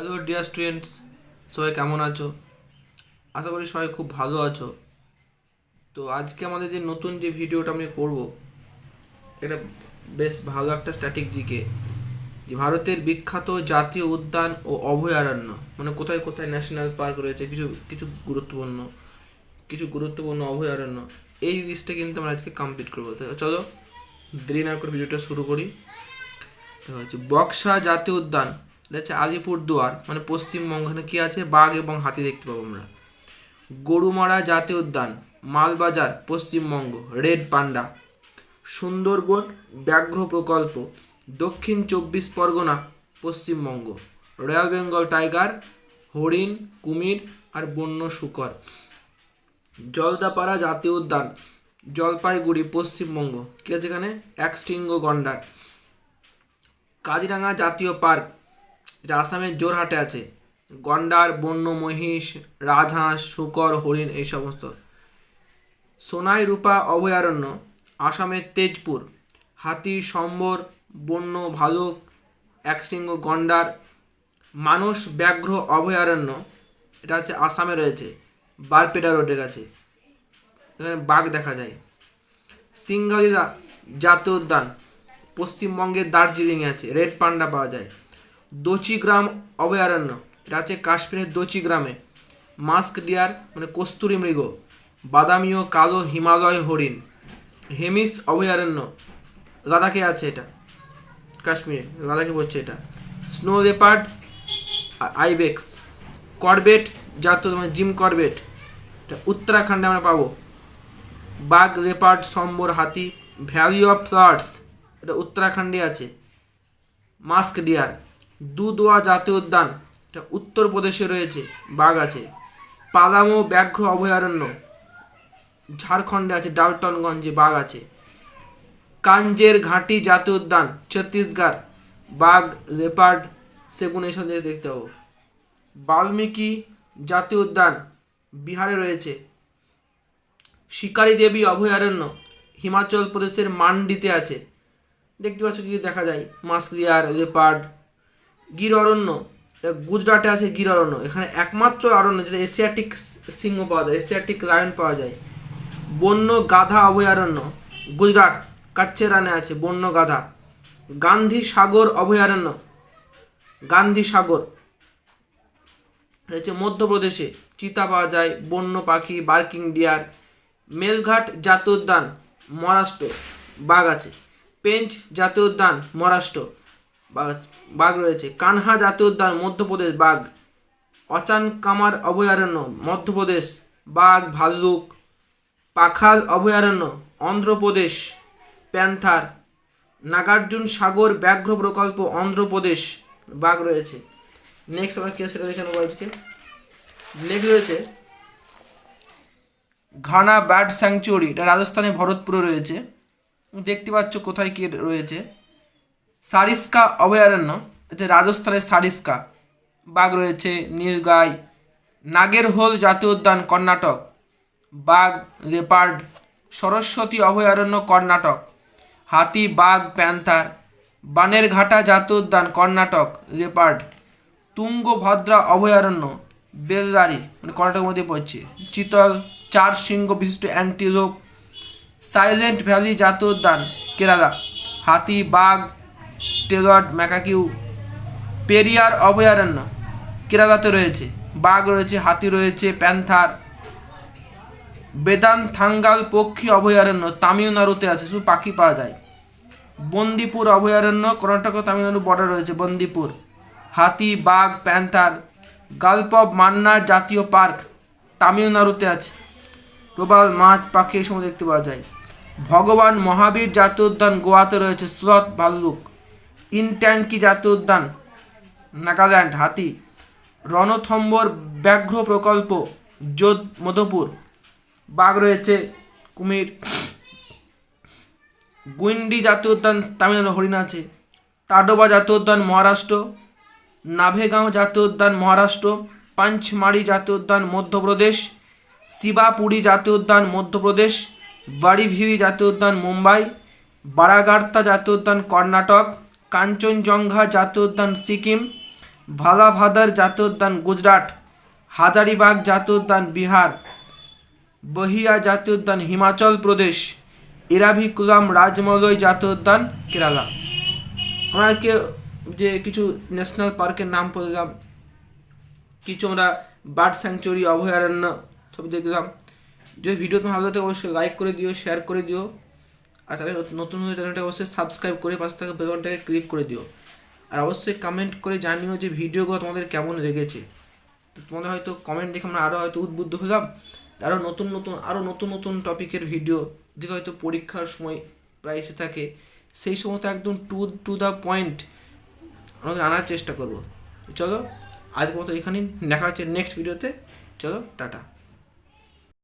Hello dear students সবাই কেমন আছো? আশা করি সবাই খুব ভালো আছো। তো আজকে আমাদের যে নতুন যে ভিডিওটা আমি করব, এটা বেশ ভালো একটা স্ট্র্যাটেজিকে যে ভারতের বিখ্যাত জাতীয় উদ্যান ও অভয়ারণ্য মানে কোথায় কোথায় ন্যাশনাল পার্ক রয়েছে, কিছু কিছু গুরুত্বপূর্ণ কিছু গুরুত্বপূর্ণ অভয়ারণ্য, এই লিস্টটা কিন্তু আমরা আজকে কমপ্লিট করব। চলো, দেরি না করে ভিডিওটা শুরু করি। হচ্ছে বক্সা জাতীয় উদ্যান এটা হচ্ছে আলিপুরদুয়ার মানে পশ্চিমবঙ্গ এখানে কী আছে? বাঘ এবং হাতি দেখতে পাবো আমরা। গরুমারা জাতীয় উদ্যান, মালবাজার পশ্চিমবঙ্গ রেড পান্ডা। সুন্দরবন, ব্যাঘ্র প্রকল্প, দক্ষিণ চব্বিশ Pargana Paschimbanga royal Bengal tiger, হরিণ, কুমির আর বন্য শুকর। জলদাপাড়া জাতীয় উদ্যান, জলপাইগুড়ি পশ্চিমবঙ্গ কী আছে এখানে? একশৃঙ্গ গন্ডার। কাজিরাঙা জাতীয় পার্ক এটা আসামের জোরহাটে আছে। গন্ডার, বন্য, মহিষ, রাজহাঁস, শুকর, হরিণ এই সমস্ত। সোনাই রূপা, অভয়ারণ্য, আসামের তেজপুর, হাতি, সম্বর, বন্য, ভালুক, একশৃঙ্গ, গন্ডার, মানস, ব্যাঘ্র, অভয়ারণ্য, এটা হচ্ছে আসামে রয়েছে, বারপেটা রোডের কাছে। এখানে বাঘ দেখা যায়। সিঙ্গালিলা জাতীয় উদ্যান, পশ্চিমবঙ্গের দার্জিলিংয়ে আছে, রেড পান্ডা পাওয়া যায়। দোচিগ্রাম অভয়ারণ্য। এটা আছে কাশ্মীরের দোচিগ্রামে মাস্ক ডিয়ার মানে কস্তুরি মৃগ। বাদামি কালো হিমালয় হরিণ। হেমিস অভয়ারণ্য। লাদাখে আছে এটা। কাশ্মীরে, লাদাখে পড়ছে এটা। Snow leopard, ibex. করবেট জাতীয় মানে জিম করবেট। এটা উত্তরাখণ্ডে আমরা পাবো। বাঘ, লেপার্ড, সম্বর, হাতি, ভ্যালি অফ ফ্লাওয়ার্স। এটা উত্তরাখণ্ডে আছে। Mask deer. দুদোয়া জাতীয় উদ্যান। এটা উত্তরপ্রদেশে রয়েছে, বাঘ আছে। পালামো ব্যাঘ্র অভয়ারণ্য, ঝাড়খণ্ডে আছে, ডালটনগঞ্জে বাঘ আছে। কাঞ্জের ঘাটি জাতীয় উদ্যান, ছত্তিশগড়, বাঘ, লেপার্ড, সেগুন জিনিস দেখতে পাবো। বাল্মীকি জাতীয় উদ্যান, বিহারে রয়েছে। শিকারী দেবী অভয়ারণ্য, হিমাচল প্রদেশের মান্ডিতে আছে। দেখতে পাচ্ছ কি দেখা যায়? মাসলিয়ার লেপার্ড গির অরণ্য গুজরাটে আছে গির অরণ্য এখানে একমাত্র অরণ্য যেটা এশিয়াটিক সিংহ পাওয়া যায়, এশিয়াটিক লায়ন পাওয়া যায়। বন্য গাধা অভয়ারণ্য, গুজরাট, কাচ্চেরানে আছে বন্য গাধা। গান্ধী সাগর অভয়ারণ্য, গান্ধী সাগর। রয়েছে মধ্যপ্রদেশে। চিতা পাওয়া যায়, বন্য পাখি, বার্কিং ডিয়ার, মেলঘাট জাতীয় উদ্যান, মহারাষ্ট্র, বাঘ আছে। পেঞ্চ জাতীয় উদ্যান, মহারাষ্ট্র। বাঘ রয়েছে। কানহা জাতীয় উদ্যান, মধ্যপ্রদেশ, বাঘ। অচান কামার অভয়ারণ্য, মধ্যপ্রদেশ, বাঘ, ভাল্লুক। পাখাল অভয়ারণ্য, অন্ধ্রপ্রদেশ, প্যান্থার। নাগার্জুন সাগর ব্যাঘ্র প্রকল্প, অন্ধ্রপ্রদেশ, বাঘ রয়েছে। নেক্সট আমরা কে সেটা আজকে? নেক্সট রয়েছে ঘানা বার্ড স্যাংচুয়ারি। এটা রাজস্থানে ভরতপুরে রয়েছে। দেখতে পাচ্ছ কোথায় কি রয়েছে? সারিস্কা অভয়ারণ্য এটা রাজস্থানের সারিস্কা, বাঘ রয়েছে নীলগাই, নাগেরহোল জাতীয় উদ্যান কর্ণাটক, বাঘ, লেপার্ড, সরস্বতী অভয়ারণ্য কর্ণাটক, হাতি, বাঘ, প্যান্থার, বানেরঘাটা জাতীয় উদ্যান কর্ণাটক, লেপার্ড, তুঙ্গভদ্রা অভয়ারণ্য বেলদারি মানে কর্ণাটকের মধ্যে পড়ছে, চিতল, চার সিংহ বিশিষ্ট অ্যান্টিলোপ সাইলেন্ট ভ্যালি জাতীয় উদ্যান, কেরালা, হাতি, বাঘ টেলট ম্যাকাকিউ পেরিয়ার অভয়ারণ্য। কেরালাতে রয়েছে, বাঘ রয়েছে, হাতি রয়েছে, প্যান্থার বেদান থাঙ্গাল পক্ষী অভয়ারণ্য, তামিলনাড়ুতে আছে, শুধু পাখি পাওয়া যায়। বন্দিপুর অভয়ারণ্য, কর্ণাটক তামিলনাড়ু বর্ডার রয়েছে, বন্দিপুর। হাতি, বাঘ, প্যান্থার গাল্প মান্নার জাতীয় পার্ক তামিলনাড়ুতে আছে। প্রবাল মাছ, পাখি এই সময় দেখতে পাওয়া যায়। ভগবান মহাবীর জাতীয় উদ্যান গোয়াতে রয়েছে স্লথ ভাল্লুক। ইনট্যাঙ্কি জাতীয় উদ্যান নাগাল্যান্ড, হাতি, রণথম্বর ব্যাঘ্র প্রকল্প, যোধ, মধুপুর। বাঘ রয়েছে, কুমির গুইন্ডি জাতীয় উদ্যান তামিলনাড়ু হরিণ আছে। তাডোবা জাতীয় উদ্যান মহারাষ্ট্র। নাভেগাঁও জাতীয় উদ্যান মহারাষ্ট্র। পাঞ্চমারি জাতীয় উদ্যান মধ্যপ্রদেশ। শিবাপুরী জাতীয় উদ্যান মধ্যপ্রদেশ। বাড়িভিউই জাতীয় উদ্যান মুম্বাই। বারাগার্তা জাতীয় উদ্যান কর্ণাটক। কাঞ্চনজঙ্ঘা জাতীয় উদ্যান সিকিম, ভালাভাদার জাতীয় উদ্যান গুজরাট, হাজারিবাগ জাতীয় উদ্যান বিহার, বহিয়া জাতীয় উদ্যান হিমাচল প্রদেশ, ইরাভিকুলাম রাজমলয় জাতীয় উদ্যান কেরালা। আমরা আজকে যে কিছু ন্যাশনাল পার্কের নাম বললাম, কিছু আমরা বার্ড স্যাংচুরি অভয়ারণ্য সব দেখলাম। যদি ভিডিও তোমার ভালো লাগে অবশ্যই লাইক করে দিও শেয়ার করে দিও। আর তাহলে নতুন হয়ে চ্যানেলটা অবশ্যই সাবস্ক্রাইব করে পাশে থাকা বেলনটাকে ক্লিক করে দিও। আর অবশ্যই কমেন্ট করে জানিও যে ভিডিওগুলো তোমাদের কেমন লেগেছে। তো তোমাদের হয়তো কমেন্ট দেখে আমরা আরও হয়তো উদ্বুদ্ধ হলাম। আরও নতুন নতুন আরও নতুন নতুন টপিকের ভিডিও যেগুলো হয়তো পরীক্ষার সময় প্রায় এসে থাকে। সেই সমস্ত একদম টু টু দ্য পয়েন্ট আমাদের আনার চেষ্টা করব। চলো, আজকের মতো এখানেই, দেখা হচ্ছে নেক্সট ভিডিওতে চলো, টাটা।